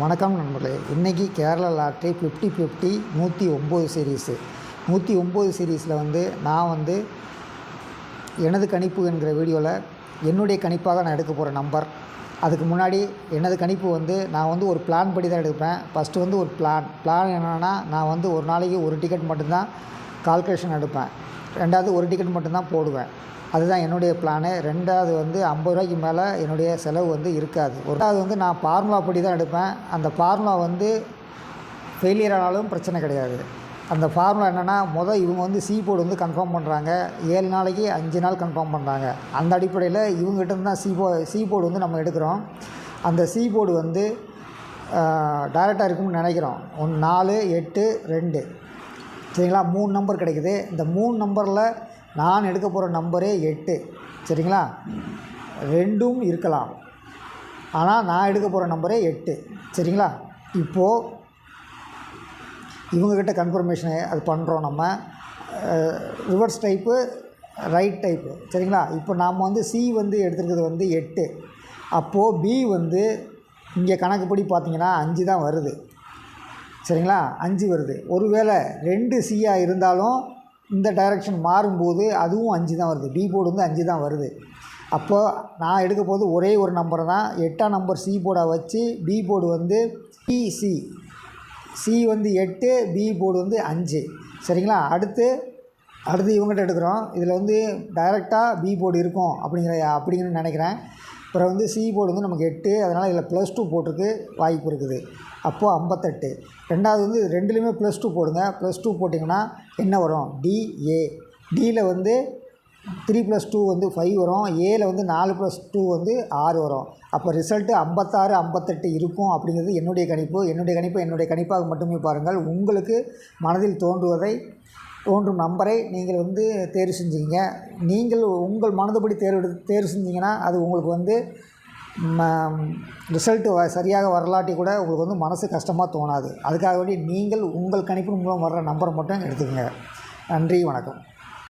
வணக்கம் நண்பர்களே. இன்றைக்கி கேரளா லாட்ரி ஃபிஃப்டி ஃபிஃப்டி நூற்றி ஒம்பது சீரீஸு நூற்றி ஒம்பது சீரீஸில் வந்து நான் வந்து எனது கணிப்பு என்கிற வீடியோவில் என்னுடைய கணிப்பாக நான் எடுக்க போகிற நம்பர் அதுக்கு முன்னாடி எனது கணிப்பு வந்து நான் வந்து ஒரு பிளான் படி தான் எடுப்பேன். ஃபஸ்ட்டு வந்து ஒரு பிளான் பிளான் என்னென்னா நான் வந்து ஒரு நாளைக்கு ஒரு டிக்கெட் மட்டும்தான் கால்குலேஷன் எடுப்பேன். ரெண்டாவது ஒரு டிக்கெட் மட்டும்தான் போடுவேன். அதுதான் என்னுடைய பிளானு ரெண்டாவது வந்து ஐம்பது ரூபாய்க்கு மேலே என்னுடைய செலவு வந்து இருக்காது. ரெண்டாவது வந்து நான் ஃபார்முலா படி தான் எடுப்பேன். அந்த ஃபார்முலா வந்து ஃபெயிலியர் ஆனாலும் பிரச்சனை கிடையாது. அந்த ஃபார்முலா என்னென்னா மொதல் இவங்க வந்து சி போர்டு வந்து கன்ஃபார்ம் பண்ணுறாங்க ஏழு நாளைக்கு அஞ்சு நாள் கன்ஃபார்ம் பண்ணுறாங்க அந்த அடிப்படையில் இவங்ககிட்ட தான் சி போ சி போர்டு வந்து நம்ம எடுக்கிறோம். அந்த சி போர்டு வந்து டைரெக்டாக இருக்கும்னு நினைக்கிறோம். ஒன்று நாலு எட்டு ரெண்டு. சரிங்களா? மூணு நம்பர் கிடைக்குது. இந்த மூணு நம்பரில் நான் எடுக்க போகிற நம்பரே எட்டு. சரிங்களா? ரெண்டும் இருக்கலாம். ஆனால் நான் எடுக்க போகிற நம்பரே எட்டு. சரிங்களா? இப்போது இவங்கக்கிட்ட கன்ஃபர்மேஷன் அது பண்ணுறோம் நம்ம. ரிவர்ஸ் டைப்பு ரைட் டைப்பு சரிங்களா? இப்போ நாம் வந்து சி வந்து எடுத்துருக்கிறது வந்து எட்டு. அப்போது பி வந்து இங்கே கணக்குப்படி பார்த்தீங்கன்னா அஞ்சு தான் வருது. சரிங்களா? அஞ்சு வருது. ஒருவேளை ரெண்டு சியாக இருந்தாலும் இந்த டைரக்ஷன் மாறும்போது அதுவும் அஞ்சு தான் வருது. பி போர்டு வந்து அஞ்சு தான் வருது. அப்போது நான் எடுக்க போது ஒரே ஒரு நம்பர் தான். எட்டாம் நம்பர் சி போர்டை வச்சு பி போர்டு வந்து பிசி சி வந்து எட்டு பி போர்டு வந்து அஞ்சு. சரிங்களா? அடுத்து அடுத்து இவங்ககிட்ட எடுக்கிறோம். இதில் வந்து டைரெக்டாக பி போர்டு இருக்கும் அப்படிங்கிற அப்படிங்கன்னு நினைக்கிறேன். அப்புறம் வந்து சி போர்டு வந்து நமக்கு எட்டு அதனால் இதில் ப்ளஸ் டூ போட்டிருக்கு வாய்ப்பு இருக்குது. அப்போது ஐம்பத்தெட்டு. ரெண்டாவது வந்து ரெண்டுலேயுமே ப்ளஸ் டூ போடுங்க. ப்ளஸ் டூ போட்டிங்கன்னா என்ன வரும்? டிஏ டியில் வந்து த்ரீ ப்ளஸ் டூ வந்து ஃபைவ் வரும். ஏல வந்து நாலு ப்ளஸ் டூ வந்து ஆறு வரும். அப்போ ரிசல்ட்டு ஐம்பத்தாறு ஐம்பத்தெட்டு இருக்கும் அப்படிங்கிறது என்னுடைய கணிப்பு. என்னுடைய கணிப்பு என்னுடைய கணிப்பாக மட்டுமே பாருங்கள். உங்களுக்கு மனதில் தோன்றுவதை தோன்றும் நம்பரை நீங்கள் வந்து தேர்வு செஞ்சீங்க நீங்கள் உங்கள் மனதுபடி தேர்வு தேர்வு செஞ்சீங்கன்னா அது உங்களுக்கு வந்து ரிசல்ட்டு வ சரியாக வரலாட்டி கூட உங்களுக்கு வந்து மனசு கஷ்டமாக தோணாது. அதுக்காக வேண்டி நீங்கள் உங்கள் கணிப்பின் மூலம் வர்ற நம்பரை மட்டும் எடுத்துக்கங்க. நன்றி வணக்கம்.